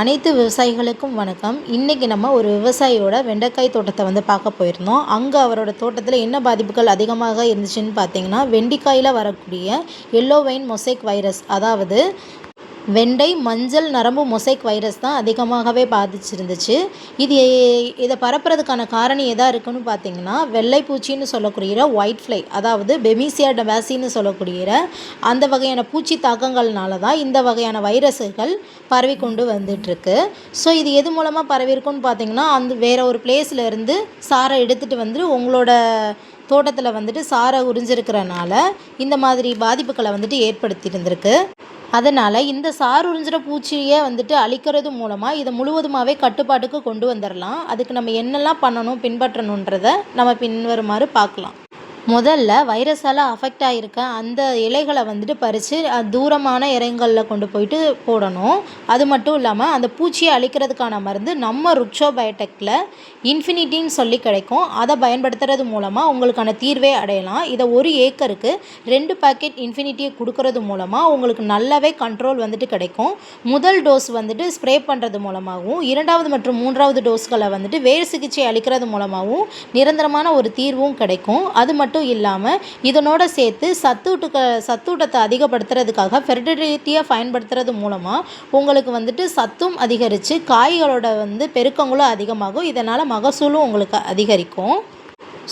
அனைத்து விவசாயிகளுக்கும் வணக்கம். இன்றைக்கி நம்ம ஒரு விவசாயியோட வெண்டைக்காய் தோட்டத்தை வந்து பார்க்க போயிருந்தோம். அங்கே அவரோட தோட்டத்தில் என்ன பாதிப்புகள் அதிகமாக இருந்துச்சுன்னு பார்த்தீங்கன்னா வெண்டிக்காயில் வரக்கூடிய எல்லோ வைன் மொசைக் வைரஸ் அதாவது வெண்டை மஞ்சள் நரம்பு மொசைக் வைரஸ் தான் அதிகமாகவே பாதிச்சிருந்துச்சு. இது இதை பரப்புறதுக்கான காரணம் எதாக இருக்குன்னு பார்த்தீங்கன்னா வெள்ளைப்பூச்சின்னு சொல்லக்கூடிய ஒயிட் ஃப்ளை அதாவது பெமிசியா டபாசின்னு சொல்லக்கூடிய அந்த வகையான பூச்சி தாக்கங்கள்னால தான் இந்த வகையான வைரஸுகள் பரவி கொண்டு வந்துட்டுருக்கு. ஸோ இது எது மூலமாக பரவிருக்குன்னு பார்த்தீங்கன்னா அந்த வேறு ஒரு பிளேஸில் இருந்து சாரை எடுத்துகிட்டு வந்து உங்களோட தோட்டத்தில் வந்துட்டு சாரை உறிஞ்சிருக்கிறனால இந்த மாதிரி பாதிப்புகளை வந்துட்டு ஏற்படுத்தி இருந்திருக்கு. அதனால் இந்த சார் உறிஞ்சிற பூச்சியை வந்துட்டு அழிக்கிறது மூலமாக இதை முழுவதுமாகவே கட்டுப்பாட்டுக்கு கொண்டு வந்துடலாம் அதுக்கு நம்ம என்னெல்லாம் பண்ணணும் பின்பற்றணுன்றதை நம்ம பின்வருமாறு பார்க்கலாம். முதல்ல வைரஸால் அஃபெக்ட் ஆகிருக்க அந்த இலைகளை வந்துட்டு பறித்து தூரமான இடங்களில் கொண்டு போயிட்டு போடணும். அது மட்டும் இல்லாமல் அந்த பூச்சியை அழிக்கிறதுக்கான மருந்து நம்ம ருக்ஷோ பயோடெக்கில் இன்ஃபினிட்டின்னு சொல்லி கிடைக்கும். அதை பயன்படுத்துறது மூலமாக உங்களுக்கான தீர்வே அடையலாம். இதை ஒரு ஏக்கருக்கு ரெண்டு பேக்கெட் இன்ஃபினிட்டியை கொடுக்கறது மூலமாக உங்களுக்கு நல்லாவே கண்ட்ரோல் வந்துட்டு கிடைக்கும். முதல் டோஸ் வந்துட்டு ஸ்ப்ரே பண்ணுறது மூலமாகவும் இரண்டாவது மற்றும் மூன்றாவது டோஸ்களை வந்துட்டு வேறு சிகிச்சை அளிக்கிறது மூலமாகவும் நிரந்தரமான ஒரு தீர்வும் கிடைக்கும். அது மட்டும் மட்டும் இல்லாமல் இதனோட சேர்த்து சத்தூட்டுக்க சத்தூட்டத்தை அதிகப்படுத்துறதுக்காக ஃபெர்டிலிட்டியை பயன்படுத்துறது மூலமாக உங்களுக்கு வந்துட்டு சத்தும் அதிகரித்து காய்களோட வந்து பெருக்கங்களும் அதிகமாகும். இதனால் மகசூலும் உங்களுக்கு அதிகரிக்கும்.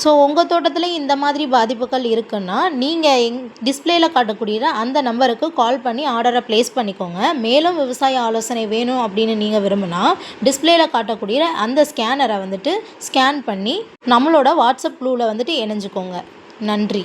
ஸோ உங்கள் தோட்டத்தில் இந்த மாதிரி பாதிப்புகள் இருக்குன்னா நீங்கள் எங் டிஸ்பிளேயில் காட்டக்கூடிய அந்த நம்பருக்கு கால் பண்ணி ஆர்டரை ப்ளேஸ் பண்ணிக்கோங்க. மேலும் விவசாய ஆலோசனை வேணும் அப்படின்னு நீங்கள் விரும்பினா டிஸ்பிளேயில் காட்டக்கூடிய அந்த ஸ்கேனரை வந்துட்டு ஸ்கேன் பண்ணி நம்மளோட வாட்ஸ்அப் குழுவில் வந்துட்டு இணைஞ்சிக்கோங்க. நன்றி.